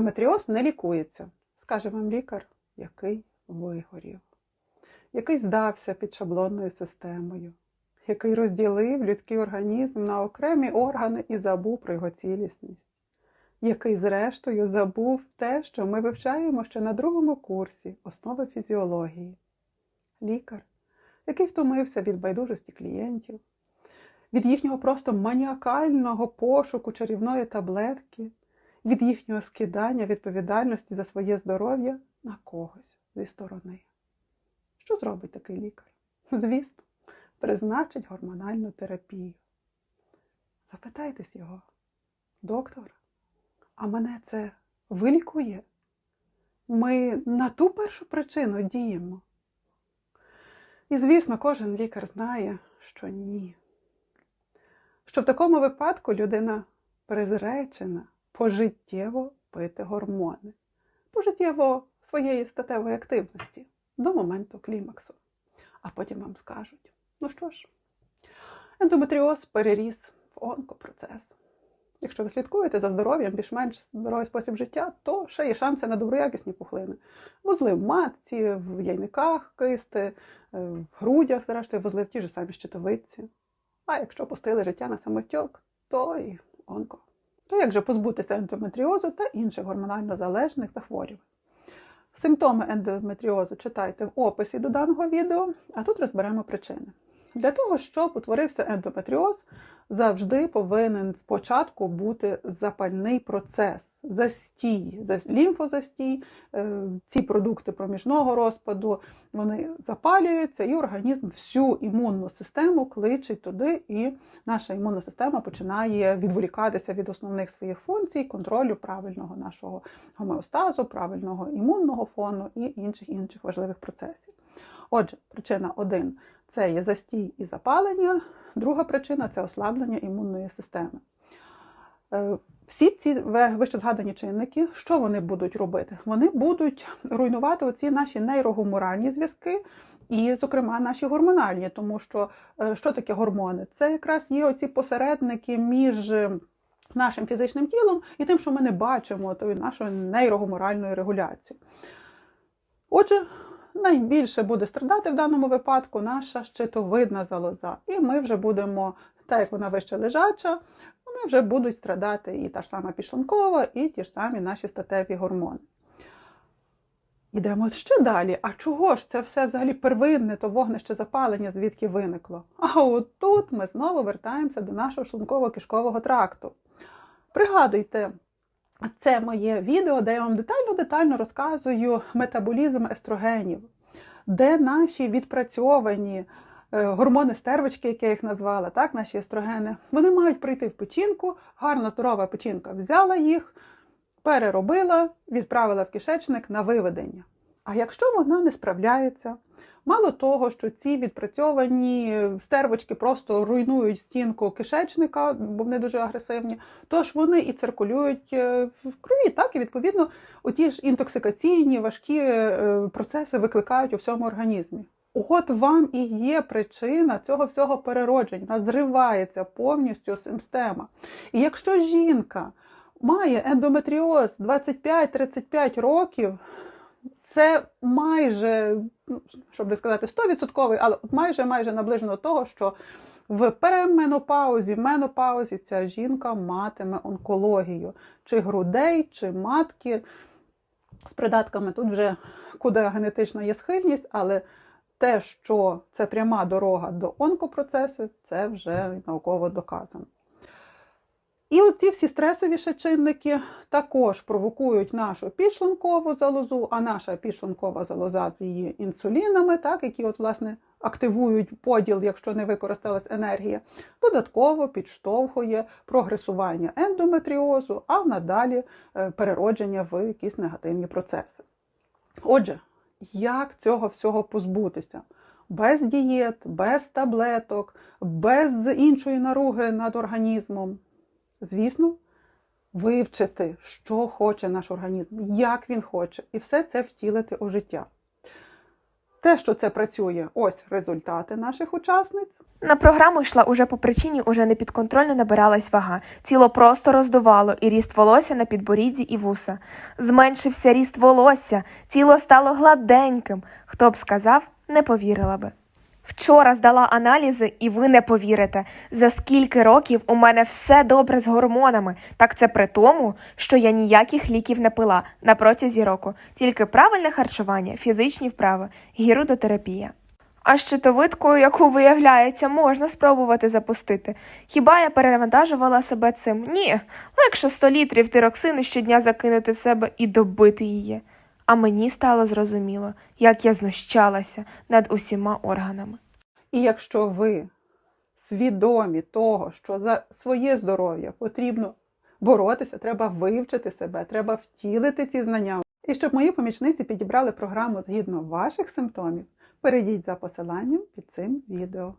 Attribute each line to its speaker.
Speaker 1: Ендометріоз не лікується, скаже вам лікар, який вигорів, який здався під шаблонною системою, який розділив людський організм на окремі органи і забув про його цілісність, який, зрештою, забув те, що ми вивчаємо ще на другому курсі основи фізіології. Лікар, який втомився від байдужості клієнтів, від їхнього просто маніакального пошуку чарівної таблетки, від їхнього скидання відповідальності за своє здоров'я на когось зі сторони. Що зробить такий лікар? Звісно, призначить гормональну терапію. Запитайтесь його, доктор, а мене це вилікує? Ми на ту першу причину діємо. І, звісно, кожен лікар знає, що ні. Що в такому випадку людина призречена пожиттєво пити гормони, пожиттєво своєї статевої активності до моменту клімаксу. А потім вам скажуть: ну що ж, ендометріоз переріс в онкопроцес. Якщо ви слідкуєте за здоров'ям, більш-менш здоровий спосіб життя, то ще є шанси на доброякісні пухлини. Вузли в матці, в яйниках кисти, е, в грудях, зрештою, вузли в ті ж самі щитовидці. А якщо пустили життя на самотьок, то і онко. То як же позбутися ендометріозу та інших гормонально залежних захворювань? Симптоми ендометріозу читайте в описі до даного відео, а тут розберемо причини. Для того, щоб утворився ендометріоз, завжди повинен спочатку бути запальний процес, застій, лімфозастій, е, ці продукти проміжного розпаду, вони запалюються, і організм всю імунну систему кличить туди, і наша імунна система починає відволікатися від основних своїх функцій, контролю правильного нашого гомеостазу, правильного імунного фону і інших інших важливих процесів. Отже, причина 1 це є застій і запалення, друга причина це ослаблення імунної системи. Е, всі ці вище згадані чинники, що вони будуть робити? Вони будуть руйнувати оці наші нейрогуморальні зв'язки, і, зокрема, наші гормональні, тому що е, що таке гормони? Це якраз є оці посередники між нашим фізичним тілом і тим, що ми не бачимо, тою нашою нейрогуморальною регуляцією. Отже, найбільше буде страдати в даному випадку наша щитовидна залоза. І ми вже будемо, так як вона вище лежача, вони вже будуть страдати і та ж сама пішлункова, і ті ж самі наші статеві гормони. Йдемо ще далі. А чого ж це все взагалі первинне, то вогнище запалення, звідки виникло? А от тут ми знову вертаємося до нашого шлунково-кишкового тракту. Пригадуйте, це моє відео, де я вам детально-детально розказую метаболізм естрогенів, де наші відпрацьовані е, гормони стервочки, як я їх назвала, так, наші естрогени, вони мають прийти в печінку, гарна здорова печінка взяла їх, переробила, відправила в кишечник на виведення. А якщо вона не справляється, мало того, що ці відпрацьовані стервочки просто руйнують стінку кишечника, бо вони дуже агресивні, тож вони і циркулюють е, в крові, так і відповідно оті ж інтоксикаційні важкі е, процеси викликають у всьому організмі. От вам і є причина цього всього переродження, зривається повністю система. І якщо жінка має ендометріоз 25-35 років, це майже, ну, щоб не сказати 100%, але майже майже наближено того, що в переменопаузі, менопаузі ця жінка матиме онкологію чи грудей, чи матки. З придатками тут вже куди генетична є схильність, але те, що це пряма дорога до онкопроцесу, це вже науково доказано. І оці всі стресові ще чинники також провокують нашу підшлункову залозу, а наша підшлункова залоза з її інсулінами, так, які от, власне, активують поділ, якщо не використалась енергія, додатково підштовхує прогресування ендометріозу, а надалі е, переродження в якісь негативні процеси. Отже, як цього всього позбутися? Без дієт, без таблеток, без іншої наруги над організмом звісно, вивчити, що хоче наш організм, як він хоче, і все це втілити у життя. те, що це працює, ось результати наших учасниць.
Speaker 2: На програму йшла уже по причині, уже непідконтрольно набиралась вага. Тіло просто роздувало і ріст волосся на підборідді і вуса. Зменшився ріст волосся, тіло стало гладеньким. Хто б сказав, не повірила би. Вчора здала аналізи, і ви не повірите, за скільки років у мене все добре з гормонами. Так це при тому, що я ніяких ліків не пила на протязі року, тільки правильне харчування, фізичні вправи, гірудотерапія. А щитовидкою, яку виявляється, можна спробувати запустити. Хіба я перевантажувала себе цим? Ні. Легше 100 літрів тироксину щодня закинути в себе і добити її. А мені стало зрозуміло, як я знущалася над усіма органами.
Speaker 1: І якщо ви свідомі того, що за своє здоров'я потрібно боротися, треба вивчити себе, треба втілити ці знання. І щоб мої помічниці підібрали програму згідно ваших симптомів, перейдіть за посиланням під цим відео.